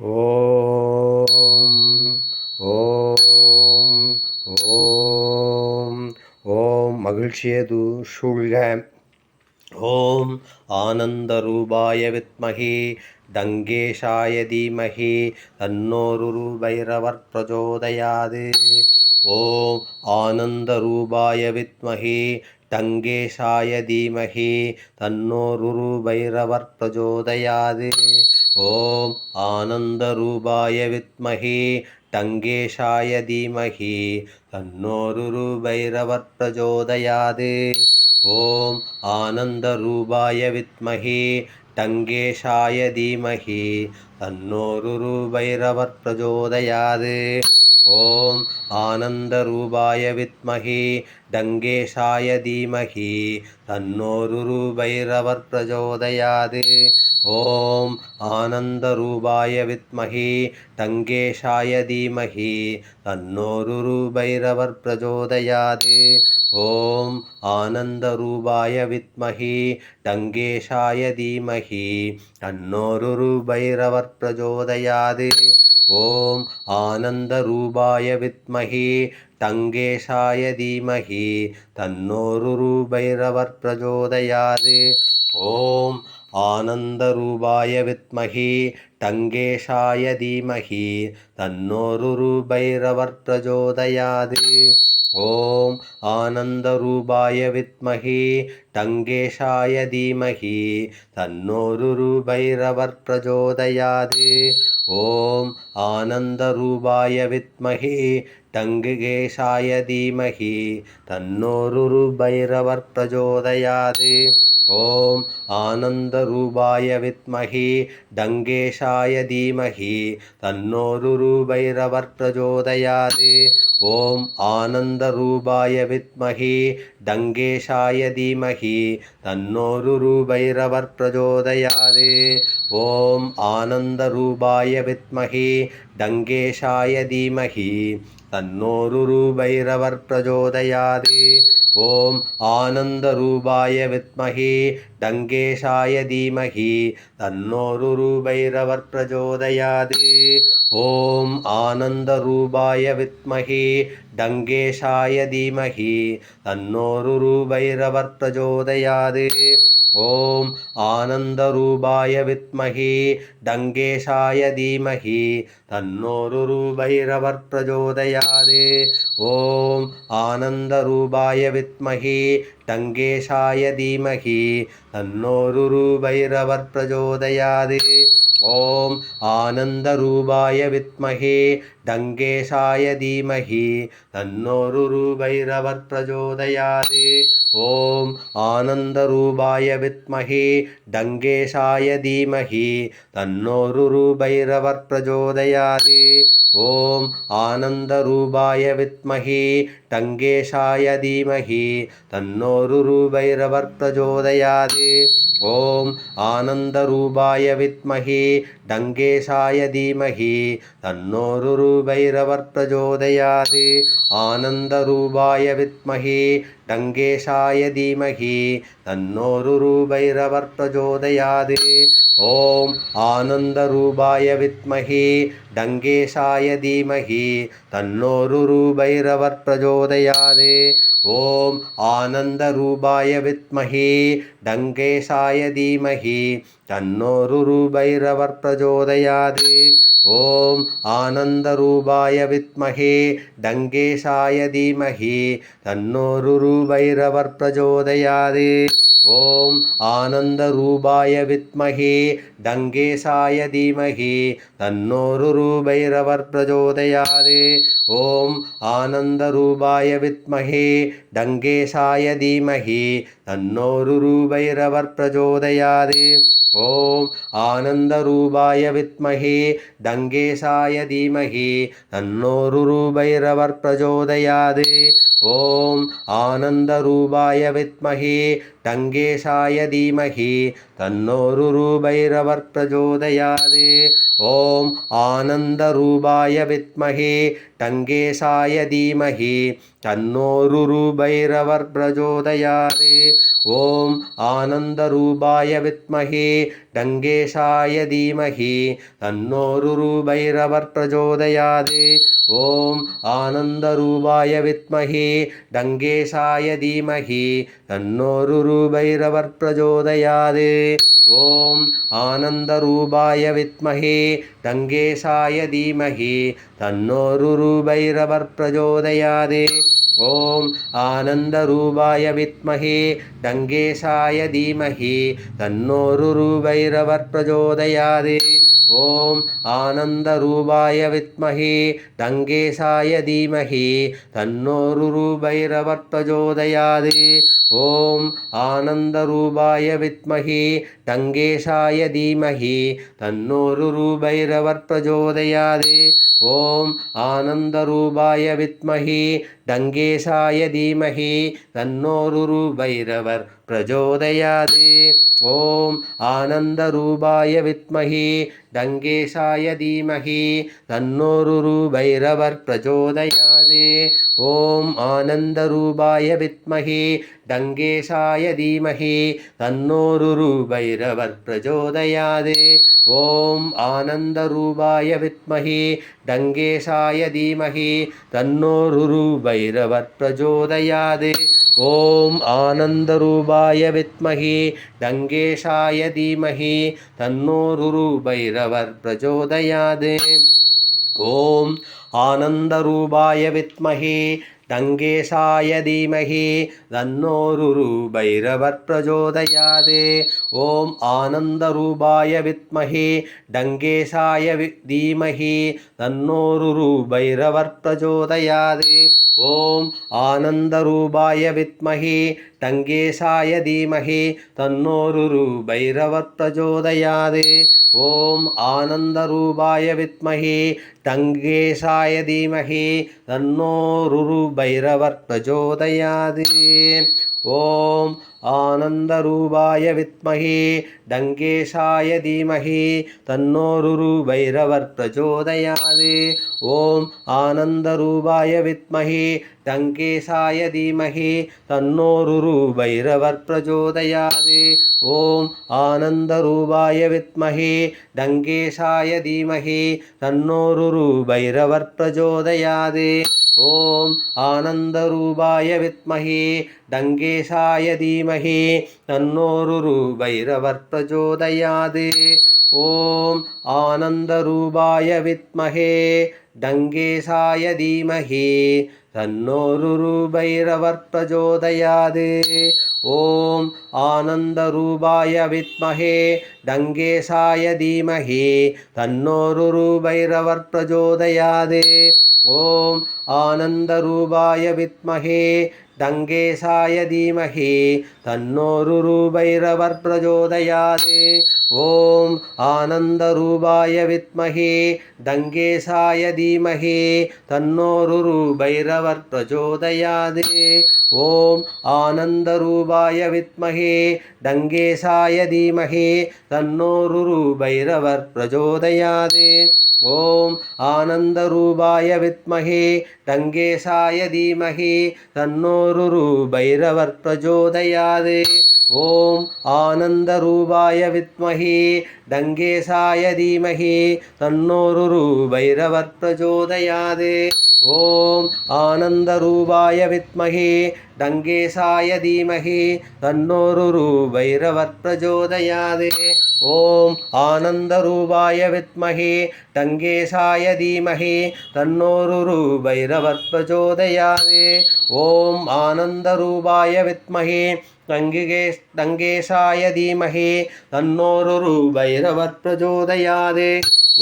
ஓம் ஓம் ஓம். ஓம் மகிழ்ச்சியது சூழ்க. ஓம் ஆனந்தரூபாய வித்மகி தங்கேஷாய தீமகி தன்னோரு பைரவர் பிரச்சோதயாது ஓம் ஆனந்தரூபாய வித்மகி டங்கேஷாய தீமகி தன்னோரு பைரவர் பிரச்சோதயாது ஓம் ஆனந்தரூபாய வித்மகி டங்கேஷாய தீமகி தன்னோருருபைரவர் பிரச்சோதயாது ஓம் ஆனந்தரூபாய வித்மகி டங்கேஷாய தீமகி தன்னோருருபைரவர் பிரச்சோதயாது ஓம் ஆனந்தரூபாய வித்மகி டங்கேஷாய தீமகி தன்னோரு ரூபைரவர் பிரஜோதயாது. ஓம் ஆனந்தரூபாய வித்மகி டங்கேஷாய தீமகி தன்னோரு ரூபைரவர் பிரஜோதயாது. ஓம் ஆனந்தரூபாய வித்மஹி டங்கேஷாய தீமஹி தீமகி தன்னோருருபைரவர் பிரஜோதயாது. ஓம் ஆனந்தரூபாய வித்மஹி டங்கேஷாய தீமஹி தன்னோரு தன்னோருருபைரவர் பிரஜோதயாது. ஓம் ஆனந்தரூபாய வித்மஹி டங்கேஷாய தீமஹி தன்னோரு தன்னோருருபைரவர் பிரஜோதயாது. ஓம் ஆனந்தரூபாய வித்மகி டங்கேஷாய தீமகி தன்னோரு ரூபைரவர் பிரஜோதயாது. ஓம் ஆனந்தரூபாய வித்மகி டங்குகேஷாய தீமகி தன்னோரு ரூபைரவர் பிரஜோதயாது. ஓம் ஆனந்த ரூபாய வித்மகி டங்கேஷாய தீமகி தன்னோரு ரூபைரவர் பிரஜோதயாது. ஓம் ஆனந்த ரூபாய வித்மகி டங்கேஷாய தீமகி தன்னோரு ரூபைரவர் பிரஜோதயாது. ஓம் ஆனந்த ரூபாய வித்மகி டங்கேஷாய தீமகி தன்னோரு ரூபைரவர் பிரஜோதயாது. ஓம் ஆனந்தரூபாய வித்மகி டங்கேஷாய தீமகி தன்னோருருபைரவர் பிரஜோதயாது. ஓம் ஆனந்தரூபாய வித்மகி டங்கேஷாய தீமகி தன்னோருருபைரவர் பிரஜோதயாது. ஓம் ஆனந்தரூபாய வித்மகி டங்கேஷாய தீமகி தன்னோரு ரூபைரவர் பிரஜோதயாது ஓம் ஆனந்தரூபாய வித்மகி டங்கேஷாய தீமகி தன்னோரு ரூபைரவர் பிரஜோதயாது ஓம் ஆனந்தரூபாய வித்மகி டங்கேஷாய தீமகி தன்னோருருபைரவர் பிரச்சோதயாது ஓம் ஆனந்தரூபாய வித்மகி டங்கேஷாய தீமகி தன்னோருருபைரவர் பிரச்சோதயாது ஓம் ஆனந்தரூபாய வித்மகி டங்கேஷாய தீமகி தன்னோருருபைரவர் பிரச்சோதயாது ஓம் ஆனந்தரூபாய வித்மஹி டங்கேஷாய தீமஹி தன்னோரு ரூபைரவர் பிரஜோதயாது. ஆனந்தரூபாய வித்மஹி டங்கேஷாய தீமஹி தன்னோரு ரூபைரவர் பிரஜோதயாது. ஓம் ஆனந்தரூபாய வித்மஹி டங்கேஷாய தீமஹி தன்னோரு ரூபைரவர் பிரஜோதயாது. ஓம் ஆனந்தரூபாய வித்மகி டங்கேஷாய தீமஹி தன்னோரு ரூபைரவர் பிரச்சோதயாது ஓம் ஆனந்தரூபாய வித்மகி டங்கேஷாய தீமஹி தன்னோரு ரூபைரவர் பிரச்சோதயாது ஓம் ஆனந்த ஆனந்தரூபாய வித்மகி டங்கேஷாய தீமகி தன்னோருருபைரவர் பிரஜோதயாது. ஓம் ஆனந்த ஆனந்தரூபாய வித்மகி டங்கேஷாய தீமகி தன்னோருருபைரவர் பிரஜோதயாது. ஓம் ஆனந்தரூபாய வித்மகி டங்கேஷாய தீமகி தன்னோருருபைரவர் பிரஜோதயாது. ஓம் ஆனந்தரூபாய வித்மகே டங்கேஷாய தீமகி தன்னோரு ரூபைரவர் பிரஜோதயாது. ஓம் ஆனந்த ரூபாய வித்மகே டங்கேஷாய தீமகி தன்னோரு ரூபைரவர் பிரஜோதயாது. ஓம் ஆனந்த ரூபாய வித்மகே டங்கேசாய தீமஹி தன்னோருருபைரவர் பிரஜோதயாது ஓம் ஆனந்தரூபாய வித்மஹே டங்கேசாய தீமஹி தன்னோருருபைரவர் பிரஜோதயாது ஓம் ஆனந்தரூபாய வித்மஹே டங்கேஷாய தீமஹி தன்னோருருபைரவர் பிரஜோதயாது ஓம் ஆனந்தரூபாய வித்மஹே டங்கேசாய தீமஹி தன்னோருருபைரவர் பிரஜோதயாது ஓம் ஆனந்தரூபாய வித்மஹே டங்கேசாய தீமஹி தன்னோருருபைரவர் பிரஜோதயாது ஓம் ஆனந்தரூபாய வித்மஹே டங்கேசாய தீமஹி தன்னோருருபைரவர் பிரஜோதயாது ஓம் ஆனந்தரூபாய வித்மஹி டங்கேசாய தீமஹி தன்னோரு பைரவர் பிரஜோதயாது. ஓம் ஆனந்தரூபாய வித்மஹி டங்கேசாய தீமஹி தன்னோரு பைரவர் பிரஜோதயாது. ஓம் ஆனந்தரூபாய வித்மஹி டங்கேசாய தீமஹி தன்னோரு பைரவர் பிரஜோதயாது. ॐ आनन्दरूपाय विद्महे डङ्गेशाय धीमहि तन्नोरुरुभैरवत्प्रचोदयादे ॐ आनन्दरूपाय विद्महे डङ्गेशाय धीमहि तन्नोरुरुभैरवत्प्रचोदयादे ॐ आनन्दरूपाय विद्महे ஆனந்தரூபாய வித்மஹி டங்கேஷாய தீமஹி தன்னோருருபைரவர் பிரஜோதயாது ஓம் ஆனந்தரூபாய வித்மஹி டங்கேஷாய வி தீமஹி தன்னோருருபைரவர் பிரஜோதயாது ஓம் ஆனந்தரூபாய வித்மஹி டங்கேசாய தீமஹி தன்னோருருபைரவர் பிரஜோதயாது ஓம் ஆனந்தரூபாய வித்மஹி டங்கேசாய தீமஹி தன்னோருருபைரவர் பிரஜோதயாது. ஓம் ஆனந்தரூபாய வித்மகி டங்கேஷாய தீமகி தீமஹி தன்னோருருபைரவர் பிரச்சோதயாது ஓம் ஆனந்தரூபாய வித்மகி டங்கேஷாய தீமகி தீமஹி தன்னோருருபைரவர் பிரச்சோதயாது ஓம் ஆனந்தரூபாய வித்மகி டங்கேஷாய தீமகி தீமஹி தன்னோருருபைரவர் பிரச்சோதயாது ஓம் ஆனந்தரூபாய வித்மஹி டங்கேசாய தீமஹி தன்னோருருபைரவர் பிரஜோதயாது. ஓம் ஆனந்தரூபாய வித்மஹே டங்கேசாய தீமஹி தன்னோருருபைரவர் பிரஜோதயாது. ஓம் ஆனந்தரூபாய வித்மஹே டங்கேசாய தீமஹி தன்னோருருபைரவர் பிரஜோதயாது. ஓம் ஆனந்தரூபாய வித்மகே தங்கேசாய தீமகே தன்னோரு ரூபைரவர் பிரஜோதயாது. ஓம் ஆனந்தரூபாய வித்மகே தங்கேசாய தீமகே தன்னோரு ரூபைரவர் பிரஜோதயாது. ஓம் ஆனந்தரூபாய வித்மகே தங்கேசாய தீமகே தன்னோரு ரூபைரவர் பிரஜோதயாது. ஓம் ஆனந்தரூபாய வித்மகே தங்கேசாய தீமகே தன்னோரு தன்னோருருபைரவர் பிரஜோதயாது. ஓம் ஆனந்தரூபாய வித்மகே தங்கேசாய தீமகே தன்னோரு தன்னோருருபைரவர் பிரஜோதயாது. ॐ आनन्दरूपाय विद्महे टङ्गेशाय धीमहि तन्नोरुरुभैरवत्प्रचोदयादे ॐ आनन्दरूपाय विद्महे टङ्गेशाय धीमहि तन्नोरुरुभैरवत्प्रचोदयादे ॐ आनन्दरूपाय विद्महे टङ्गिगे टङ्गेशाय धीमहि तन्नोरुरुभैरवत्प्रचोदयादे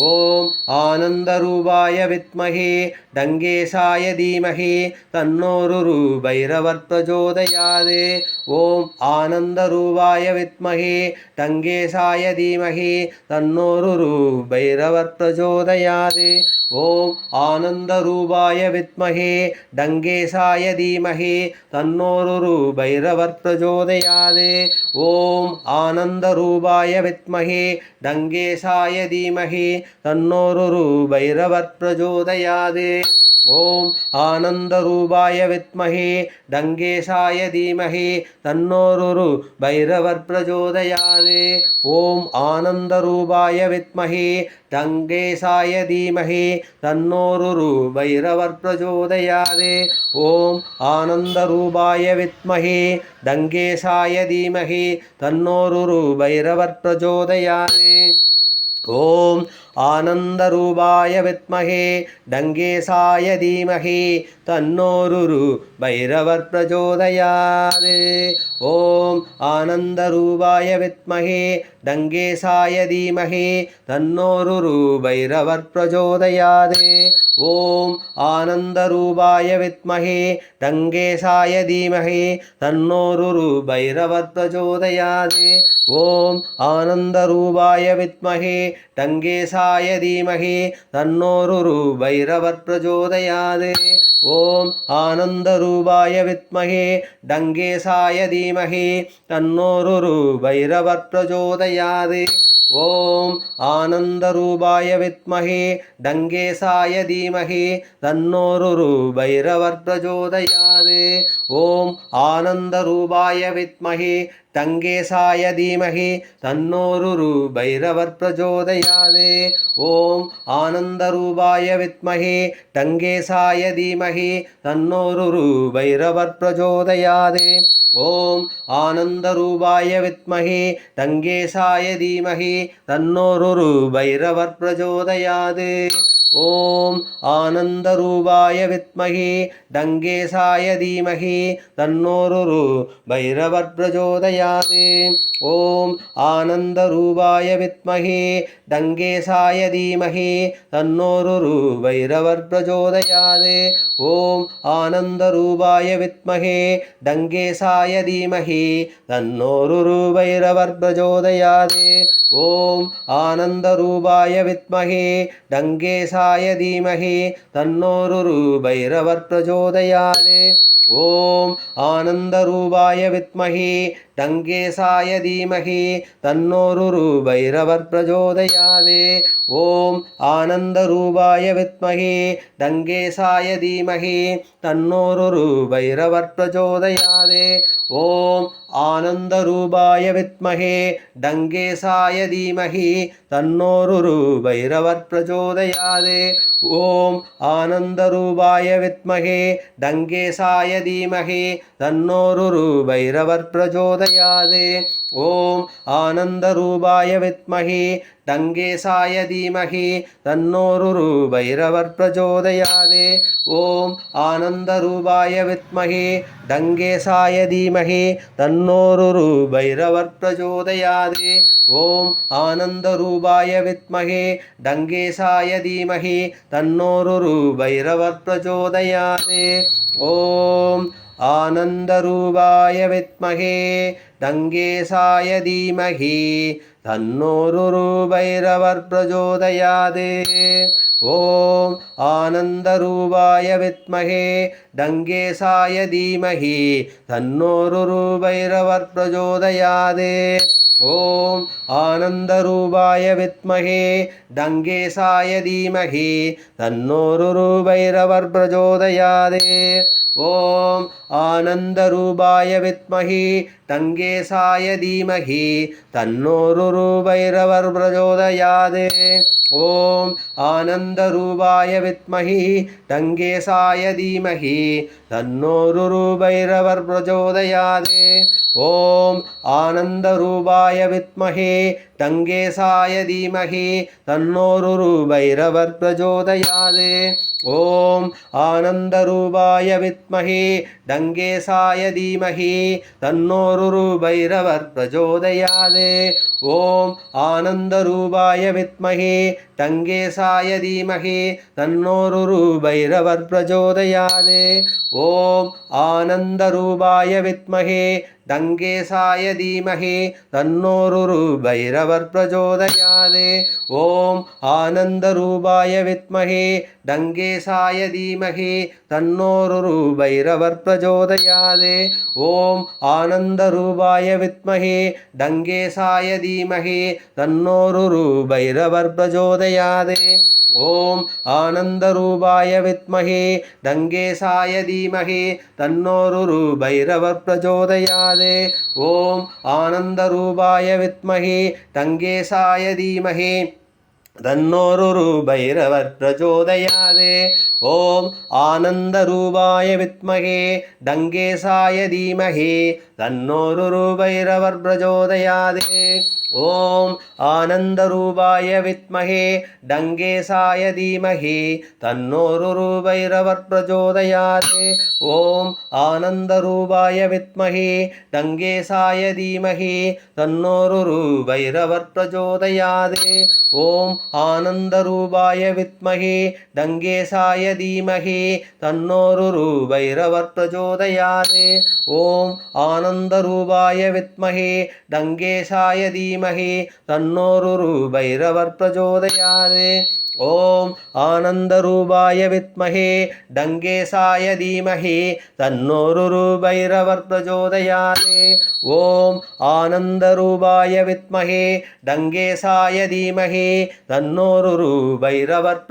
ஓம் ஆனந்தரூபாய வித்மகே டங்கேசாய தீமகே தன்னோரு ரூபைரவர் பிரஜோதயாது. ஓம் ஆனந்தரூபாய வித்மகே டங்கேசாய தீமகே தன்னோரு ரூபைரவர் பிரஜோதயாது. ஓம் ஆனந்தரூபாய வித்மகே டங்கேசாய தீமகே தன்னோரு தன்னோருருபைரவர் பிரஜோதயாது. ஓம் ஆனந்தரூபாய வித்மகே டங்கேசாய தீமகே தன்னோருரு பைரவர் பிரஜோதயாது. ஓம் ஆனந்தரூபாய வித்மஹே டங்கேசாய தீமஹி தன்னோரு பைரவர் பிரஜோதயாது. ஓம் ஆனந்தரூபாய வித்மஹே டங்கேசாய தீமஹி தன்னோரு பைரவர் பிரஜோதயாது. ஓம் ஆனந்தரூபாய வித்மஹே டங்கேசாய தீமஹி தன்னோரு பைரவர் பிரஜோதயாது. ஓம் ஆனந்தரூபாய வித்மகே டங்கேசாய தீமகே தன்னோருரு பைரவர் பிரச்சோதயாது ஓம் ஆனந்தரூபாய வித்மகே டங்கேசாய தீமகே தன்னோருரு பைரவர் பிரச்சோதயாது ஓம் ஆனந்தரூபாய வித்மகே டங்கேசாய தீமகே தன்னோருரு பைரவர் பிரச்சோதயாது ஓம் ஆனந்தரூபாய வித்மகே டங்கேசாய தீமஹி தன்னோரு பைரவர் பிரஜோதயாது. ஓம் ஆனந்தரூபாய வித்மகே. டங்கேசாய தீமஹி தன்னோரு பைரவர் பிரஜோதயாது. ஓம் ஆனந்தரூபாய வித்மகே. டங்கேசாய தீமகே. தன்னோரு பைரவர் பிரஜோதயாது. ஓம் ஆனந்தரூபாய வித்மகே. டங்கேசாய தீமகி தன்னோரு பைரவர் பிரஜோதயாது. ஓம் ஆனந்த ஆனந்தரூபாய வித்மஹே டங்கேசாய தீமகி தன்னோரு பைரவர் பிரஜோதயாது. ஓம் ஆனந்தரூபாய வித்மஹே டங்கேசாய தீமகி தன்னோரு பைரவர் பிரஜோதயாது. ஓம் ஆனந்தரூபாய வித்மகி டங்கேசாய தீமகி தன்னோரு பைரவர் பிரஜோதயாது. ஓம் ஆனந்தரூபாய வித்மகி டங்கேசாய தீமகி தன்னோரு பைரவர் பிரஜோதயாது. ஓம் ஆனந்தரூபாய வித்மஹே டங்கேசாய தீமகி தன்னோரு பைரவர் பிரஜோதயாது. ஓம் ஆனந்தரூபாய வித்மஹே டங்கேசாய தீமகி தன்னோரு பைரவர் பிரஜோதயாது. ஓம் ஆனந்தரூபாய வித்மகி டங்கேசாய தீமகி தன்னோரு பைரவர் பிரஜோதயாது. ஓம் ஆனந்தரூபாய வித்மகி டங்கேசாய தீமகி தன்னோரு பைரவர் பிரஜோதயாது. ஓம் ஆனந்தரூபாய வித்மகே டங்கேசாய தீமகி தன்னோரு ரூபைரவர் பிரஜோதயாது ஓம் ஆனந்தரூபாய வித்மகே டங்கேசாய தீமகி தன்னோரு ரூபைரவர் பிரஜோதயாது ஓம் ஆனந்தரூபாய வித்மகி டங்கேசாய தீமகி தன்னோரு ரூபைரவர் பிரஜோதயாது ஓம் ஆனந்தரூபாய வித்மகி டங்கேசாய தீமகி தன்னோ தன்னோருரு பைரவர் பிரச்சோதயாதே ஓம் ஆனந்தரூபாய வித்மகே டங்கேசாய தீமஹி தன்னோரு பைரவர் பிரச்சோதயாதே ஓம் ஆனந்தரூபாய வித்மகே டங்கேசாய தீமஹி தன்னோரு பைரவர் பிரச்சோதயாதே ॐ आनन्दरूपाय विद्महे दङ्गेशाय धीमहि तन्नोरुभैरवर्प्रोदयादे ॐ आनन्दरूपाय विद्महे दङ्गेशाय धीमहि तन्नोरुभैरवर्प्रोदयादे ॐ आनन्दरूपाय विद्महे தங்கேசாய தீமகி தன்னோரு வித்மஹி டங்கேசாய தீமஹி தன்னோருரு பைரவர் பிரஜோதயாது. ஓம் ஆனந்தரூபாய வித்மஹி டங்கேசாய தீமஹி தன்னோருரு பைரவர் பிரஜோதயாது. ஓம் ஆனந்தரூபாய வித்மஹே டங்கேசாய தீமஹி தன்னோருரு பைரவர் பிரஜோதயாது. ஓம் ஆனந்தரூபாய வித்மஹே டங்கேசாய தன்னோரு தன்னோருரு பைரவர் பிரஜோதயாது. ஓம் ஆனந்த ரூபாய வித்மகே தங்கேசாய தீமகே தன்னோரு பைரவர் பிரஜோதயாது. ஓம் ஆனந்த ரூபாய வித்மகே தங்கேசாய தீமகே தன்னோரு பைரவர் பிரச்சோதயாது ஓம் ஆனந்த ரூபாய வித்மகே தங்கேசாய தீமகே தன்னோரு பைரவர் பிரச்சோதயாது ஓம் ஆனந்த ரூபாய வித்மகே தங்கேசாய தீமகே தன்னோரு பைரவர் பிரச்சோதயாது ஓம் ஆனந்தரூபாய வித்மகே தங்கேசாய தீமகே தன்னோரு ரூபைரவர் பிரச்சோதயாது ஓம் ஆனந்தரூபாய வித்மகே தங்கேசாய தீமகே தன்னோரு ரூபைரவர் பிரச்சோதயாது ஓம் ஆனந்த ரூபாய வித்மகே டங்கேசாய தீமகே தன்னோரு ரூபைரவர் பிரஜோதயாதே ஓம் ஆனந்தரூபாய வித்மகே டங்கேசாய தீமகே தன்னோரு ரூபைரவர் பிரச்சோதயாது ஓம் ஆனந்தரூபாய வித்மகே டங்கேசாய தீமகே தன்னோரு ரூபைரவர் பிரச்சோதயாது ஓம் ஆனந்தரூபாய வித்மகே டங்கேசாய தீமகே தன்னோரு பைரவர் பிரச்சோதயாது ஓம் ஆனந்தரூபாய வித்மகே டங்கேசாய தீமகே தன்னோரு பைரவர் பிரச்சோதயாது ஓம் ஆனந்தரூபாய வித்மகே டங்கேசாய தீமகே தன்னோரு பைரவர் பிரச்சோதயாது ஓம் ஆனந்தரூபாய வித்மகே டங்கேசாய தீமகே தன்னோரு பைரவர்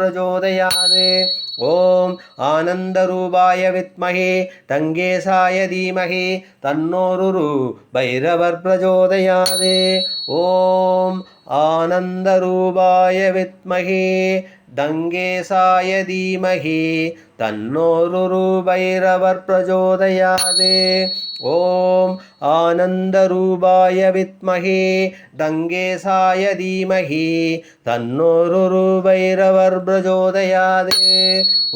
பிரச்சோதயாது ஓம் ஆனந்தரூபாய வித்மகே தங்கேசாய தீமகே தன்னோரு பைரவர் பிரஜோதயாதே. ஓம் ஆனந்தரூபாய வித்மஹே டங்கேசாய தீமஹி தன்னோருரு பைரவர் பிரச்சோதயாது ஓம் ஆனந்தரூபாய வித்மகே தங்கேசாய தீமகி தன்னோருரு பைரவர் பிரச்சோதயாது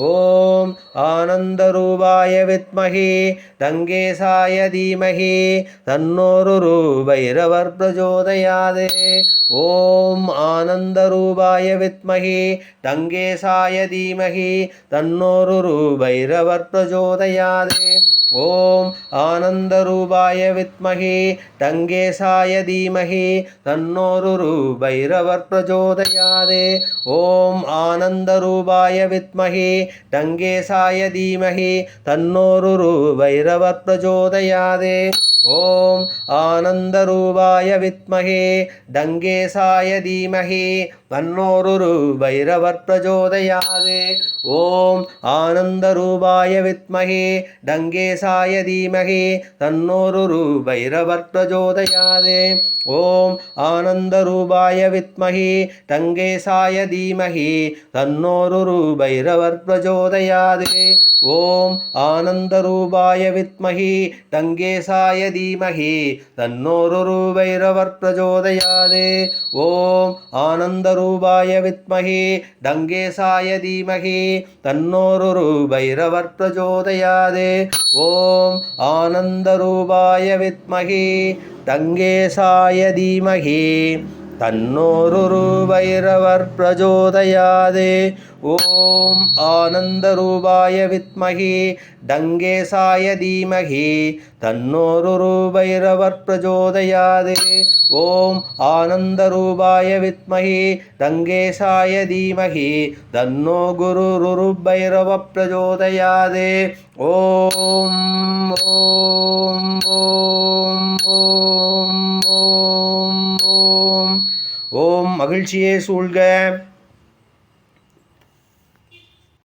ஓம் ஆனந்தரூபாய வித்மகே தங்கேசாய தீமகி தன்னோருரு பைரவர் பிரச்சோதயாது ஓம் ஆனந்தரூபாய வித்மகே டங்கேசாய தீமகி தன்னோருரு ரூபைரவர் பிரச்சோதயாதே ஓம் ஆனந்தரூபாய வித்மகி டங்கேசாய தீமகி தன்னோருரு ரூபைரவர் பிரச்சோதயாதே ஓம் ஆனந்தரூபாய வித்மகி டங்கேசாய தீமகி தன்னோருரு ரூபைரவர் பிரச்சோதயாதே ஓம் ஆனந்தரூபாய வித்மஹே டங்கேசாய தீமகி தன்னோருரு பைரவர் பிரஜோதயாது. ஓம் ஆனந்த ரூபாய வித்மகே டங்கேசாய தீமகே தன்னோரு பைரவர் பிரஜோதயாது. ஓம் ஆனந்த ரூபாய வித்மகே டங்கேசாய தீமகே தன்னோரு பைரவர் பிரஜோதயாது. ஓம் ஆனந்த ரூபாய வித்மஹி டங்கேசாய தீமஹி தன்னோரு பைரவர் பிரஜோதயாது. ஓம் ஆனந்த ரூபாய வித்மஹி தங்கேசாய தீமஹி தன்னோரு ரூபைரவர் பிரச்சோதயாது ஓம் ஆனந்த ரூபாய வித்மஹி தங்கேசாய தீமஹி தன்னோரு வைரவர் பிரஜோதயாதே. ஓம் ஆனந்தரூபாய வித்மகி டங்கேசாய தீமகி தன்னோரு வைரவர் பிரஜோதயாதே. ஓம் ஆனந்தரூபாய வித்மகி டங்கேசாய தீமகி தன்னோ குரு பைரவ பிரஜோதயாதே. ஓம் ஓம் ஓம் ஓம் ஓம். ஓம் மகிழ்ச்சியே சூழ்க.